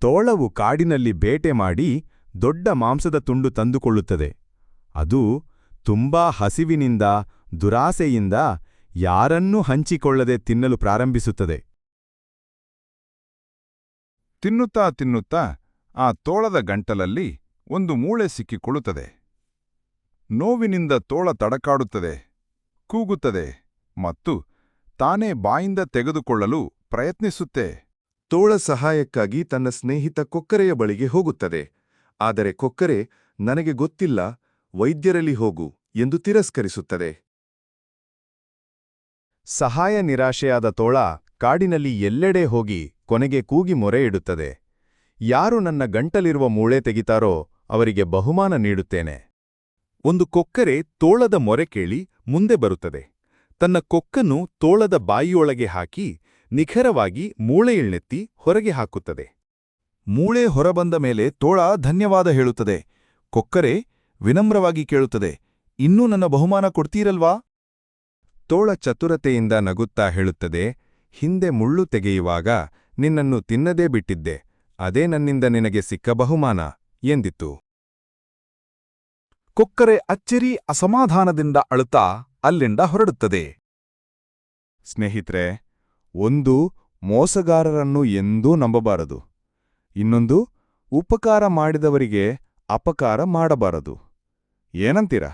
ತೋಳವು ಕಾಡಿನಲ್ಲಿ ಬೇಟೆ ಮಾಡಿ ದೊಡ್ಡ ಮಾಂಸದ ತುಂಡು ತಂದುಕೊಳ್ಳುತ್ತದೆ. ಅದು ತುಂಬಾ ಹಸಿವಿನಿಂದ, ದುರಾಸೆಯಿಂದ ಯಾರನ್ನೂ ಹಂಚಿಕೊಳ್ಳದೆ ತಿನ್ನಲು ಪ್ರಾರಂಭಿಸುತ್ತದೆ. ತಿನ್ನುತ್ತಾ ತಿನ್ನುತ್ತಾ ಆ ತೋಳದ ಗಂಟಲಲ್ಲಿ ಒಂದು ಮೂಳೆ ಸಿಕ್ಕಿಕೊಳ್ಳುತ್ತದೆ. ನೋವಿನಿಂದ ತೋಳ ತಡಕಾಡುತ್ತದೆ, ಕೂಗುತ್ತದೆ ಮತ್ತು ತಾನೇ ಬಾಯಿಂದ ತೆಗೆದುಕೊಳ್ಳಲು ಪ್ರಯತ್ನಿಸುತ್ತೆ. ತೋಳ ಸಹಾಯಕ್ಕಾಗಿ ತನ್ನ ಸ್ನೇಹಿತ ಕೊಕ್ಕರೆಯ ಬಳಿಗೆ ಹೋಗುತ್ತದೆ. ಆದರೆ ಕೊಕ್ಕರೆ, ನನಗೆ ಗೊತ್ತಿಲ್ಲ, ವೈದ್ಯರಲ್ಲಿ ಹೋಗು ಎಂದು ತಿರಸ್ಕರಿಸುತ್ತದೆ. ಸಹಾಯ ನಿರಾಶೆಯಾದ ತೋಳ ಕಾಡಿನಲ್ಲಿ ಎಲ್ಲೆಡೆ ಹೋಗಿ ಕೊನೆಗೆ ಕೂಗಿ ಮೊರೆ ಇಡುತ್ತದೆ. ಯಾರು ನನ್ನ ಗಂಟಲಿರುವ ಮೂಳೆ ತೆಗಿತಾರೋ ಅವರಿಗೆ ಬಹುಮಾನ ನೀಡುತ್ತೇನೆ. ಒಂದು ಕೊಕ್ಕರೆ ತೋಳದ ಮೊರೆ ಕೇಳಿ ಮುಂದೆ ಬರುತ್ತದೆ. ತನ್ನ ಕೊಕ್ಕನ್ನು ತೋಳದ ಬಾಯಿಯೊಳಗೆ ಹಾಕಿ ನಿಖರವಾಗಿ ಮೂಳೆ ಮೂಳೆಯಿಳ್ನೆತ್ತಿ ಹೊರಗೆ ಹಾಕುತ್ತದೆ. ಮೂಳೆ ಹೊರಬಂದ ಮೇಲೆ ತೋಳ ಧನ್ಯವಾದ ಹೇಳುತ್ತದೆ. ಕೊಕ್ಕರೆ ವಿನಮ್ರವಾಗಿ ಕೇಳುತ್ತದೆ. ಇನ್ನೂ ನನ್ನ ಬಹುಮಾನ ಕೊಡ್ತೀರಲ್ವಾ? ತೋಳ ಚತುರತೆಯಿಂದ ನಗುತ್ತಾ ಹೇಳುತ್ತದೆ. ಹಿಂದೆ ಮುಳ್ಳು ತೆಗೆಯುವಾಗ ನಿನ್ನನ್ನು ತಿನ್ನದೇ ಬಿಟ್ಟಿದ್ದೆ. ಅದೇ ನನ್ನಿಂದ ನಿನಗೆ ಸಿಕ್ಕ ಬಹುಮಾನ ಎಂದಿತ್ತು ಕೊಕ್ಕರೆ ಅಚ್ಚರಿ ಅಸಮಾಧಾನದಿಂದ ಅಳುತ್ತಾ ಅಲ್ಲಿಂದ ಹೊರಡುತ್ತದೆ. ಸ್ನೇಹಿತ್ರೆ ಒಂದು ಮೋಸಗಾರರನ್ನು ಎಂದೂ ನಂಬಬಾರದು. ಇನ್ನೊಂದು ಉಪಕಾರ ಮಾಡಿದವರಿಗೆ ಅಪಕಾರ ಮಾಡಬಾರದು. ಏನಂತೀರ?